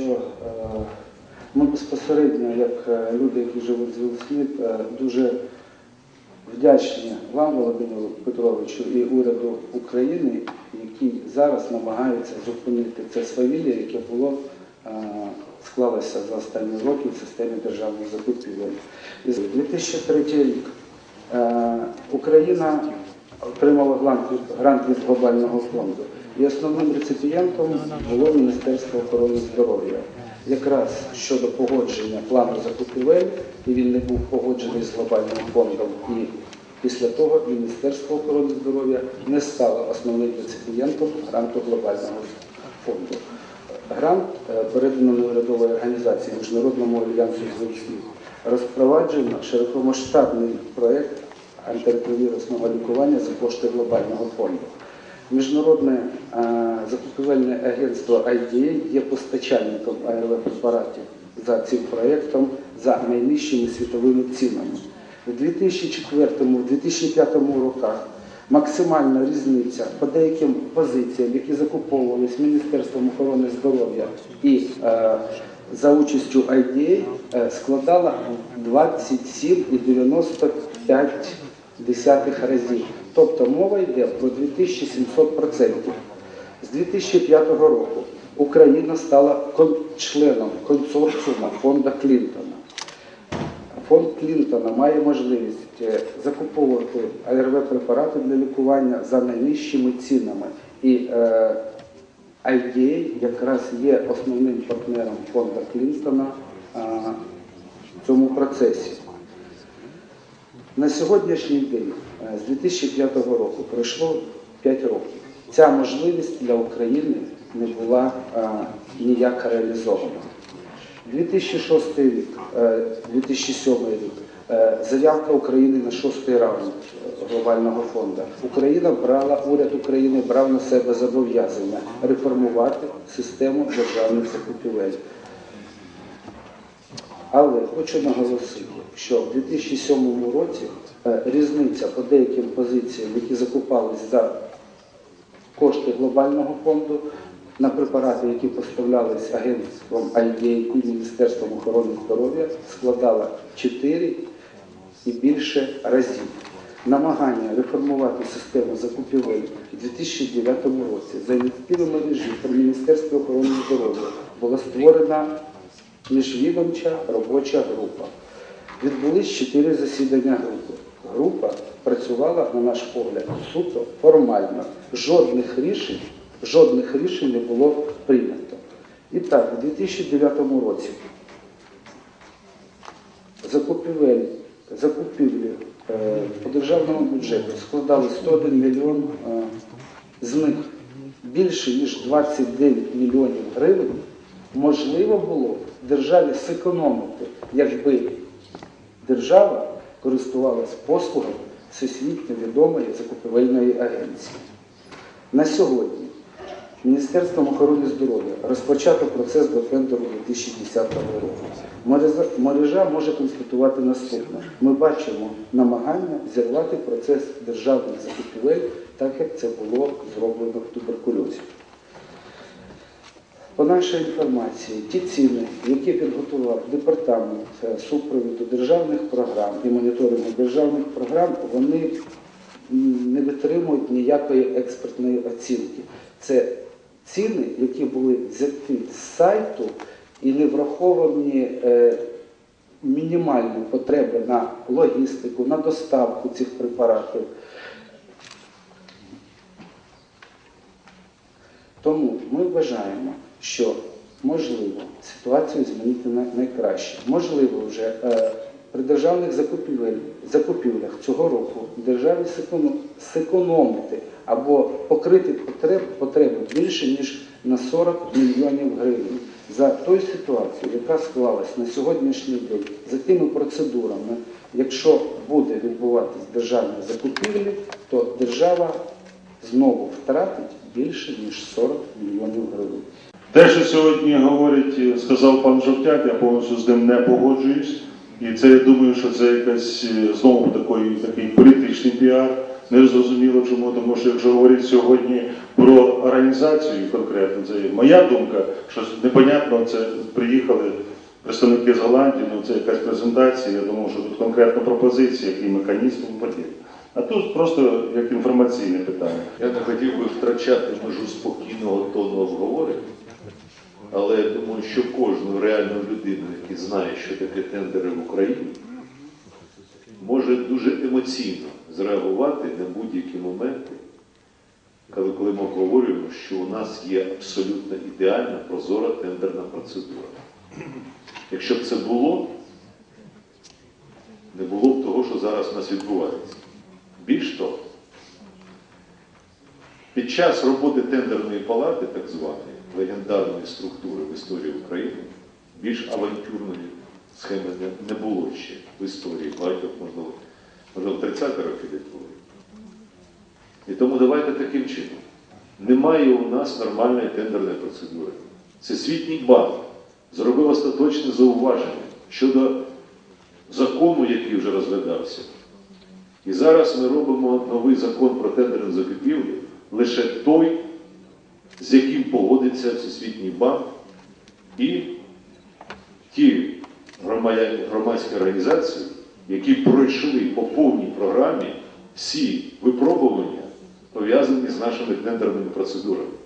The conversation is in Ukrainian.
що е, ми безпосередньо, як е, люди, які живуть з Вілсміт, е, дуже вдячні вам, Володимиру Петровичу, і уряду України, які зараз намагаються зупинити це свавілля, яке було склалося за останні роки в системі державних закупівель. І 2003 рік Україна отримала грант від глобального фонду. І основним реципієнтом було Міністерство охорони здоров'я. Якраз щодо погодження плану закупівель, і він не був погоджений з глобальним фондом. І після того Міністерство охорони здоров'я не стало основним реципієнтом гранту глобального фонду. Грант е, передано неурядової організації Міжнародному альянсу зв'язків. Розпроваджено широкомасштабний проєкт антиретровірусного лікування за кошти глобального фонду. Міжнародне е, закупівельне агентство IDA є постачальником АРВ препаратів за цим проєктом за найнижчими світовими цінами. У 2004-2005 роках максимальна різниця по деяким позиціям, які закуповувалися Міністерством охорони здоров'я і е, за участю IDA, е, складала 27,95 разів. Тобто мова йде про 2700%. З 2005 року Україна стала членом консорціуму фонду Клінтона. Фонд Клінтона має можливість е, закуповувати АРВ-препарати для лікування за найнижчими цінами. І е, IDA якраз є основним партнером фонду Клінтона е, в цьому процесі. На сьогоднішній день, е, з 2005 року, пройшло 5 років. Ця можливість для України не була е, ніяк реалізована. 2006 рік, е, 2007 рік, е, заявка України на шостий раунд глобального фонду. Україна брала, уряд України брав на себе зобов'язання реформувати систему державних закупівель. Але хочу наголосити, що в 2007 році е, різниця по деяким позиціям, які закупались за кошти глобального фонду на препарати, які поставлялись агентством IDA і Міністерством охорони здоров'я, складала 4 і більше разів. Намагання реформувати систему закупівель у 2009 році за ініціативи мережі при Міністерстві охорони здоров'я була створена міжвідомча робоча група. Відбулись чотири засідання групи. Група працювала, на наш погляд, суто формально. Жодних рішень, жодних рішень не було прийнято. І так, у 2009 році закупівель, закупівлі е, по державному бюджету складали 101 мільйон, е, з них більше ніж 29 мільйонів гривень можливо було державі зекономити, якби держава користувалась послугами всесвітньо відомої закупівельної агенції. На сьогодні Міністерством охорони здоров'я розпочато процес до тендеру 2010 року. Мережа може констатувати наступне. Ми бачимо намагання зірвати процес державних закупівель, так як це було зроблено в туберкульозі. По нашій інформації, ті ціни, які підготував департамент е, супроводу державних програм і моніторингу державних програм, вони не витримують ніякої експертної оцінки. Це ціни, які були взяті з сайту і не враховані е, мінімальні потреби на логістику, на доставку цих препаратів. Тому ми вважаємо, що можливо ситуацію змінити на найкраще. Можливо, вже е, при державних закупівлях цього року державі секоно- зекономити або покрити потреб, потреби більше ніж на 40 мільйонів гривень. За тою ситуацією, яка склалась на сьогоднішній день, за тими процедурами, якщо буде відбуватись державні закупівлі, то держава знову втратить більше ніж 40 мільйонів гривень. Те, що сьогодні говорить, е, сказав пан Жовтяк, я повністю з ним не погоджуюсь. І це я думаю, що це якась е, знову такий, такий політичний піар. Не зрозуміло чому, тому що якщо говорити сьогодні про організацію конкретно, це моя думка, що непонятно, це приїхали представники з Голландії, ну це якась презентація, я думав, що тут конкретно пропозиція, який механізм подібне. А тут просто як інформаційне питання. Я не хотів би втрачати межу спокійного тону обговорення, але я думаю, що кожну реальну людину, який знає, що таке тендери в Україні, може дуже емоційно зреагувати на будь-які моменти, коли, коли ми обговорюємо, що у нас є абсолютно ідеальна прозора тендерна процедура. Якщо б це було, не було б того, що зараз у нас відбувається. Більш того, під час роботи тендерної палати, так званої легендарної структури в історії України, більш авантюрної схеми не, було ще в історії багатьох, можливо, можливо, 30 років були. І тому давайте таким чином. Немає у нас нормальної тендерної процедури. Всесвітній банк зробив остаточне зауваження щодо закону, який вже розглядався. І зараз ми робимо новий закон про тендерну закупівлю, лише той, з яким погодиться Всесвітній банк і ті громадські організації, які пройшли по повній програмі всі випробування, пов'язані з нашими тендерними процедурами.